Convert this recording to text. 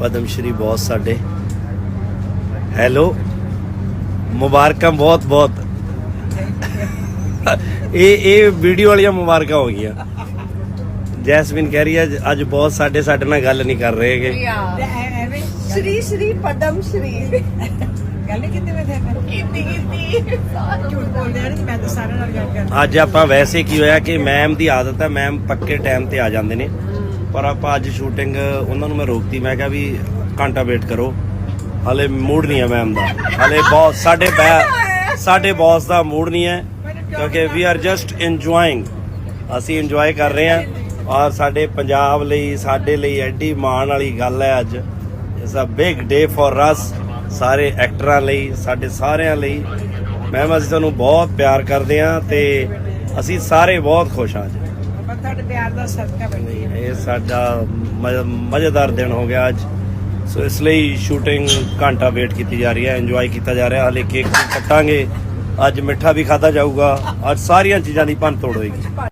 ਪਦਮ ਸ਼੍ਰੀ ਬਹੁਤ ਸਾਡੇ ਹੈਲੋ ਮੁਬਾਰਕਾਂ ਬਹੁਤ ਬਹੁਤ ਇਹ ਇਹ ਵੀਡੀਓ ਵਾਲੀਆਂ ਮੁਬਾਰਕਾਂ ਹੋ ਗਈਆਂ ਜੈਸਮਿਨ ਕਹਿ ਰਹੀ ਹੈ ਅੱਜ- ਅੱਜ ਬਹੁਤ ਸਾਡੇ ਸਾਡੇ ਨਾਲ ਗੱਲ ਨਹੀਂ ਕਰ ਰਹੇਗੇ ਐਵੇਂ ਸ਼੍ਰੀ ਸ਼੍ਰੀ ਪਦਮ ਸ਼੍ਰੀ ਗੱਲ ਕਿਤੇ ਮੈਂ ਤੇ ਕਿੰਨੀ ਕਿੰਨੀ ਝੂਠ ਬੋਲਦੇ ਆ ਨਹੀਂ ਮੈਂ ਤਾਂ ਸਾਰਿਆਂ ਨਾਲ ਗੱਲ ਕਰਦੀ ਅੱਜ ਆਪਾਂ ਵੈਸੇ ਕੀ ਹੋਇਆ ਕਿ ਮੈਮ ਦੀ ਆਦਤ ਹੈ ਮੈਮ ਪੱਕੇ ਟਾਈਮ ਤੇ ਆ ਜਾਂਦੇ ਨੇ ਪਰ ਆਪਾਂ ਅੱਜ ਸ਼ੂਟਿੰਗ ਉਹਨਾਂ ਨੂੰ ਮੈਂ ਰੋਕਤੀ, ਮੈਂ ਕਿਹਾ ਵੀ ਘੰਟਾ ਵੇਟ ਕਰੋ। ਹਲੇ ਮੂਡ ਨਹੀਂ ਹੈ ਮੈਮ ਦਾ। ਹਲੇ ਬਹੁਤ ਸਾਡੇ ਬੈ- ਸਾਡੇ ਬੌਸ ਦਾ ਮੂਡ ਨਹੀਂ ਹੈ, ਕਿਉਂਕਿ ਵੀ ਆਰ ਜਸਟ ਇੰਜੋਇੰਗ ਅਸੀਂ ਇੰਜੋਏ ਕਰ ਰਹੇ ਹਾਂ। ਔਰ ਸਾਡੇ ਪੰਜਾਬ ਲਈ, ਸਾਡੇ ਲਈ ਐਡੀ ਮਾਣ ਵਾਲੀ ਗੱਲ ਹੈ ਅੱਜ। It's a big day for us ਸਾਰੇ ਐਕਟਰਾਂ ਲਈ, ਸਾਡੇ ਸਾਰਿਆਂ ਲਈ। ਮੈਮ ਅਸੀਂ ਤੁਹਾਨੂੰ ਬਹੁਤ ਪਿਆਰ ਕਰਦੇ ਹਾਂ ਤੇ ਅਸੀਂ ਸਾਰੇ ਬਹੁਤ ਖੁਸ਼ ਹਾਂ ਜੀ ਆਪਾਂ ਤੁਹਾਡੇ ਪਿਆਰ ਦਾ ਸਦਕਾ ਬਣੀ ਇਹ ਸਾਡਾ ਮਜ਼ੇਦਾਰ ਦਿਨ ਹੋ ਗਿਆ ਅੱਜ। ਸੋ ਇਸ ਲਈ ਸ਼ੂਟਿੰਗ ਘੰਟਾ ਵੇਟ ਕੀਤੀ ਜਾ ਰਹੀ ਹੈ ਇੰਜੋਏ ਕੀਤਾ ਜਾ ਰਿਹਾ। ਹਲੇ ਕੇਕ ਕੱਟਾਂਗੇ। ਅੱਜ ਮਿੱਠਾ ਵੀ ਖਾਦਾ ਜਾਊਗਾ। ਅੱਜ ਸਾਰੀਆਂ ਚੀਜ਼ਾਂ ਦੀ ਭੰਨ ਤੋੜ ਹੋਏਗੀ।